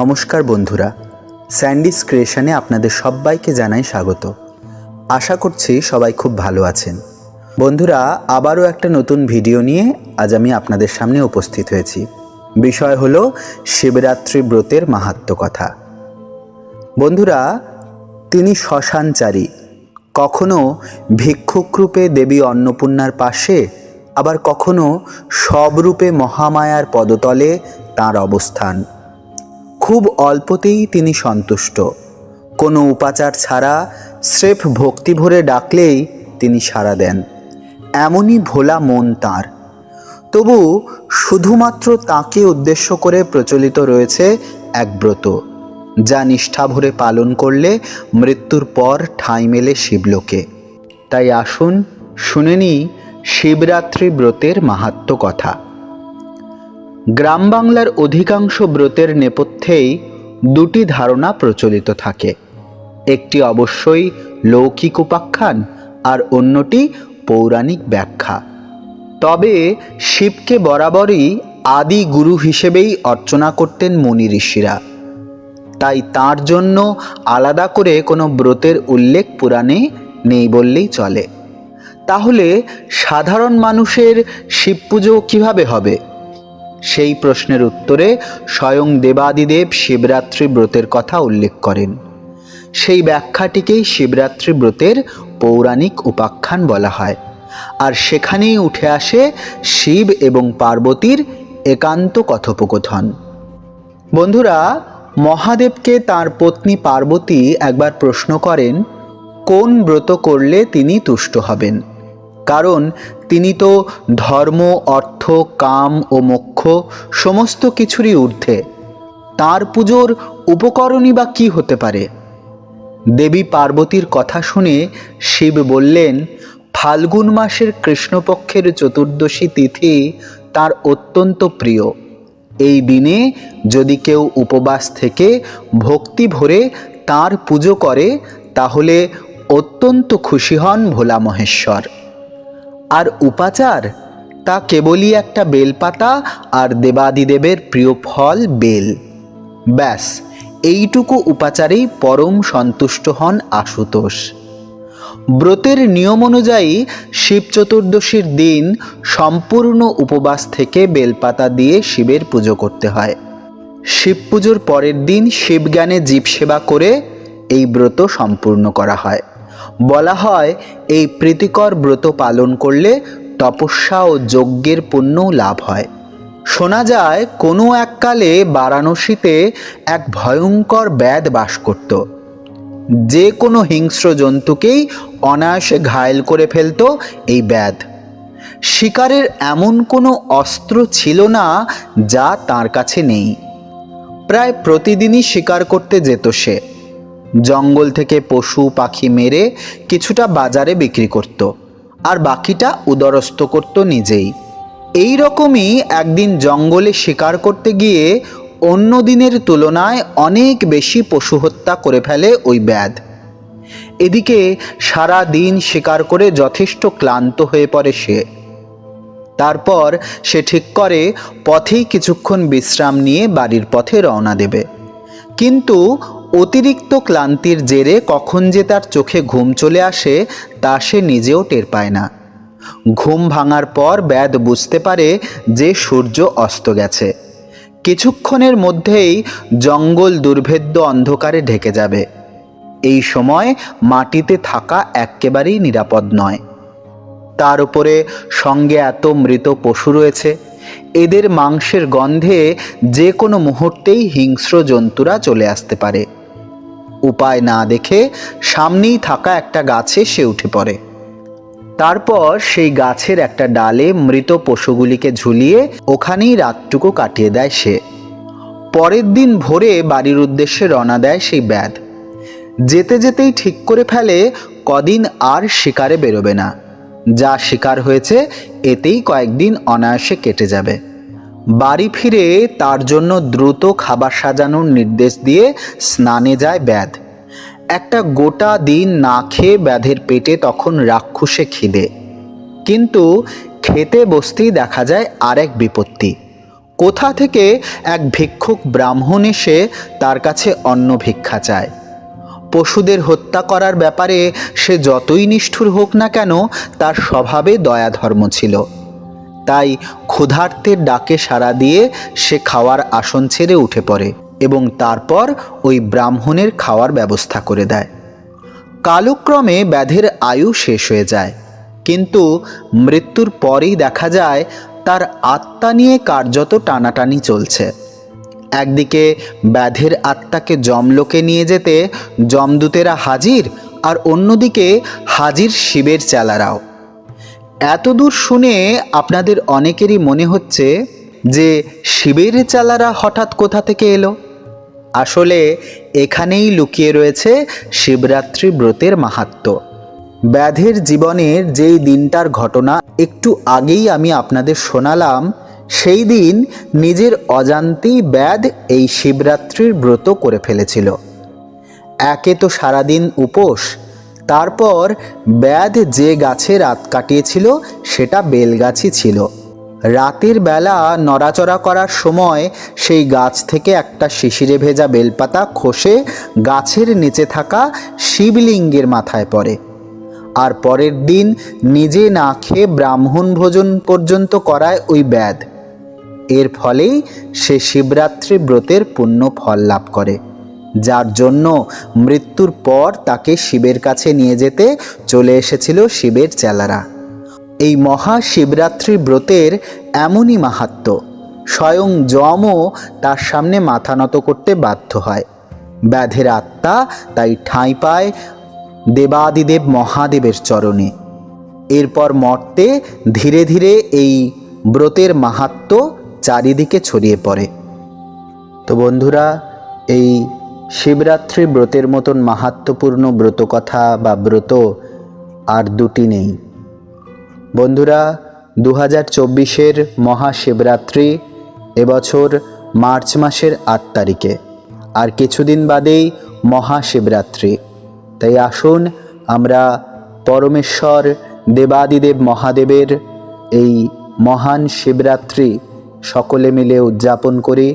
নমস্কার বন্ধুরা, স্যান্ডিস ক্রিয়েশনে আপনাদের সবাইকে জানাই স্বাগত। আশা করছি সবাই খুব ভালো আছেন। বন্ধুরা, আবারও একটা নতুন ভিডিও নিয়ে আজ আমি আপনাদের সামনে উপস্থিত হয়েছি। বিষয় হলো শিবরাত্রি ব্রতের মাহাত্ম কথা। বন্ধুরা, তিনি শ্মশানচারী। কখনো ভিক্ষুকরূপে দেবী অন্নপূর্ণার পাশে, আবার কখনো সবরূপে মহামায়ার পদতলে তার অবস্থান। খুব অল্পতেই তিনি সন্তুষ্ট। কোনো উপাচার ছাড়া স্রেফ ভক্তি ভরে ডাকলেই তিনি সাড়া দেন। এমনই ভোলা মন তার। তবু শুধুমাত্র তাকে উদ্দেশ্য করে প্রচলিত রয়েছে এক ব্রত, যা নিষ্ঠা ভরে পালন করলে মৃত্যুর পর ঠাঁই মেলে শিবলোকে। তাই আসুন শুনে নিই শিবরাত্রি ব্রতের মাহাত্ম কথা। গ্রাম বাংলার অধিকাংশ ব্রতের নেপথ্যেই দুটি ধারণা প্রচলিত থাকে। একটি অবশ্যই লৌকিক উপাখ্যান আর অন্যটি পৌরাণিক ব্যাখ্যা। তবে শিবকে বরাবরই আদি গুরু হিসেবেই অর্চনা করতেন মুনি ঋষিরা। তাই তার জন্য আলাদা করে কোনো ব্রতের উল্লেখ পুরাণে নেই বললেই চলে। তাহলে সাধারণ মানুষের শিব পুজো কীভাবে হবে? সেই প্রশ্নের উত্তরে স্বয়ং দেবাদিদেব শিবরাত্রি ব্রতের কথা উল্লেখ করেন। সেই ব্যাখ্যাটিকেই শিবরাত্রি ব্রতের পৌরাণিক উপাখ্যান বলা হয়। আর সেখানেই উঠে আসে শিব এবং পার্বতীর একান্ত কথোপকথন। বন্ধুরা, মহাদেবকে তার পত্নী পার্বতী একবার প্রশ্ন করেন, কোন ব্রত করলে তিনি তুষ্ট হবেন? কারণ তিনি তো ধর্ম, অর্থ, কাম ও মোক্ষ সমস্ত কিছুরই ঊর্ধ্বে। তার পুজোর উপকরণই বা কী হতে পারে? দেবী পার্বতীর কথা শুনে শিব বললেন, ফাল্গুন মাসের কৃষ্ণপক্ষের চতুর্দশী তিথি তার অত্যন্ত প্রিয়। এই দিনে যদি কেউ উপবাস থেকে ভক্তি ভরে তার পুজো করে, তাহলে অত্যন্ত খুশি হন ভোলা মহেশ্বর। আর উপাচার? তা কেবলই একটা বেলপাতা আর দেবাদিদেবের প্রিয় ফল বেল। ব্যাস, এইটুকু উপাচারেই পরম সন্তুষ্ট হন আশুতোষ। ব্রতের নিয়ম অনুযায়ী শিব চতুর্দশীর দিন সম্পূর্ণ উপবাস থেকে বেলপাতা দিয়ে শিবের পুজো করতে হয়। শিব পুজোর পরের দিন শিবজ্ঞানে জীব সেবা করে এই ব্রত সম্পূর্ণ করা হয়। বলা হয়, এই প্রীতিকর ব্রত পালন করলে তপস্যা ও যজ্ঞের পুণ্যও লাভ হয়। শোনা যায়, কোনো এককালে বারাণসীতে এক ভয়ঙ্কর ব্যাধ বাস করত। যে কোনো হিংস্র জন্তুকেই অনায়াসে ঘায়েল করে ফেলত এই ব্যাধ। শিকারের এমন কোনো অস্ত্র ছিল না যা তার কাছে নেই। প্রায় প্রতিদিনই শিকার করতে যেত সে। জঙ্গল থেকে পশু, পাখি মেরে কিছুটা বাজারে বিক্রি করত আর বাকিটা উদরস্থ করত নিজেই। এই রকমই একদিন জঙ্গলে শিকার করতে গিয়ে অন্য দিনের তুলনায় অনেক বেশি পশু হত্যা করে ফেলে ওই ব্যাধ। এদিকে সারা দিন শিকার করে যথেষ্ট ক্লান্ত হয়ে পড়ে সে। তারপর সে ঠিক করে পথেই কিছুক্ষণ বিশ্রাম নিয়ে বাড়ির পথে রওনা দেবে। কিন্তু অতিরিক্ত ক্লান্তির জেরে কখন যে তার চোখে ঘুম চলে আসে, তা সে নিজেও টের পায় না। ঘুম ভাঙার পর ব্যাদ বুঝতে পারে যে সূর্য অস্ত গেছে। কিছুক্ষণের মধ্যেই জঙ্গল দুর্ভেদ্য অন্ধকারে ঢেকে যাবে। এই সময় মাটিতে থাকা একেবারেই নিরাপদ নয়। তার উপরে সঙ্গে এত মৃত পশু রয়েছে, এদের মাংসের গন্ধে যে কোনো মুহূর্তেই হিংস্র জন্তুরা চলে আসতে পারে। উপায় না দেখে সামনেই থাকা একটা গাছে সে উঠে পড়ে। তারপর সেই গাছের একটা ডালে মৃত পশুগুলিকে ঝুলিয়ে ওখানেই রাতটুকু কাটিয়ে দেয় সে। পরের দিন ভোরে বাড়ির উদ্দেশ্যে রওনা দেয় সেই ব্যাধ। যেতে যেতেই ঠিক করে ফেলে, কদিন আর শিকারে বেরোবে না। যা শিকার হয়েছে, এতেই কয়েকদিন অনায়াসে কেটে যাবে। বাড়ি ফিরে তার জন্য দ্রুত খাবার সাজানোর নির্দেশ দিয়ে স্নানে যায় ব্যাধ। একটা গোটা দিন না খেয়ে ব্যাধের পেটে তখন রাক্ষসে খিদে। কিন্তু খেতে বসতেই দেখা যায় আরেক বিপত্তি। কোথা থেকে এক ভিক্ষুক ব্রাহ্মণ এসে তার কাছে অন্ন ভিক্ষা চায়। পশুদের হত্যা করার ব্যাপারে সে যতই নিষ্ঠুর হোক না কেন, তার স্বভাবে দয়া ধর্ম ছিল। তাই ক্ষুধার্তের ডাকে সাড়া দিয়ে সে খাওয়ার আসন ছেড়ে উঠে পড়ে এবং তারপর ওই ব্রাহ্মণের খাওয়ার ব্যবস্থা করে দেয়। কালক্রমে ব্যাধের আয়ু শেষ হয়ে যায়। কিন্তু মৃত্যুর পরেই দেখা যায় তার আত্মা নিয়ে কার্যত টানাটানি চলছে। একদিকে ব্যাধের আত্মাকে জমলোকে নিয়ে যেতে যমদূতেরা হাজির আর অন্যদিকে হাজির শিবের চেলারাও। এতদূর শুনে আপনাদের অনেকেরই মনে হচ্ছে যে শিবের চালারা হঠাৎ কোথা থেকে এলো। আসলে এখানেই লুকিয়ে রয়েছে শিবরাত্রি ব্রতের মাহাত্ম্য ব্যাধের জীবনের যেই দিনটার ঘটনা একটু আগেই আমি আপনাদের শোনালাম, সেই দিন নিজের অজান্তেই ব্যাধ এই শিবরাত্রির ব্রত করে ফেলেছিল। একে তো সারাদিন উপোস তারপর ব্যাধ যে গাছে রাত কাটিয়েছিল, সেটা বেলগাছই ছিল। রাতের বেলা নড়াচড়া করার সময় সেই গাছ থেকে একটা শিশিরে ভেজা বেলপাতা খসে গাছের নিচে থাকা শিবলিঙ্গের মাথায় পড়ে। আর পরের দিন নিজে না খেয়ে ব্রাহ্মণ ভোজন পর্যন্ত করায় ওই ব্যাধ। এর ফলেই সে শিবরাত্রি ব্রতের পুণ্য ফল লাভ করে। যার জন্য মৃত্যুর পর তাকে শিবের কাছে নিয়ে যেতে চলে এসেছিল শিবের চেলারা। এই মহাশিবরাত্রি ব্রতের এমনই মাহাত্ম্য স্বয়ং যমও তার সামনে মাথা নত করতে বাধ্য হয়। ব্যাধের আত্মা তাই ঠাঁই পায় দেবাদিদেব মহাদেবের চরণে। এরপর মর্তে ধীরে ধীরে এই ব্রতের মাহাত্ম্য চারিদিকে ছড়িয়ে পড়ে। তো বন্ধুরা, এই শিবরাত্রি ব্রতের মতন মাহাত্ম্যপূর্ণ ব্রতকথা বা ব্রত আর দুটি নেই। বন্ধুরা দু হাজার চব্বিশের মহাশিবরাত্রি এবছর মার্চ মাসের আট তারিখে, আর কিছুদিন বাদেই মহাশিবরাত্রি। তাই আসুন আমরা পরমেশ্বর দেবাদিদেব মহাদেবের এই মহান শিবরাত্রি সকলে মিলে উদযাপন করি।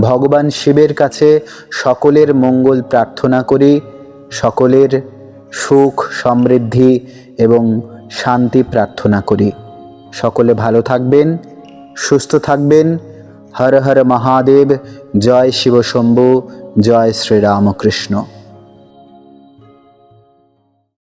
ভগবান শিবের কাছে সকলের মঙ্গল প্রার্থনা করি, সকলের সুখ, সমৃদ্ধি এবং শান্তি প্রার্থনা করি। সকলে ভালো থাকবেন, সুস্থ থাকবেন। হর হর মহাদেব, জয় শিবশম্ভু জয় শ্রীরামকৃষ্ণ।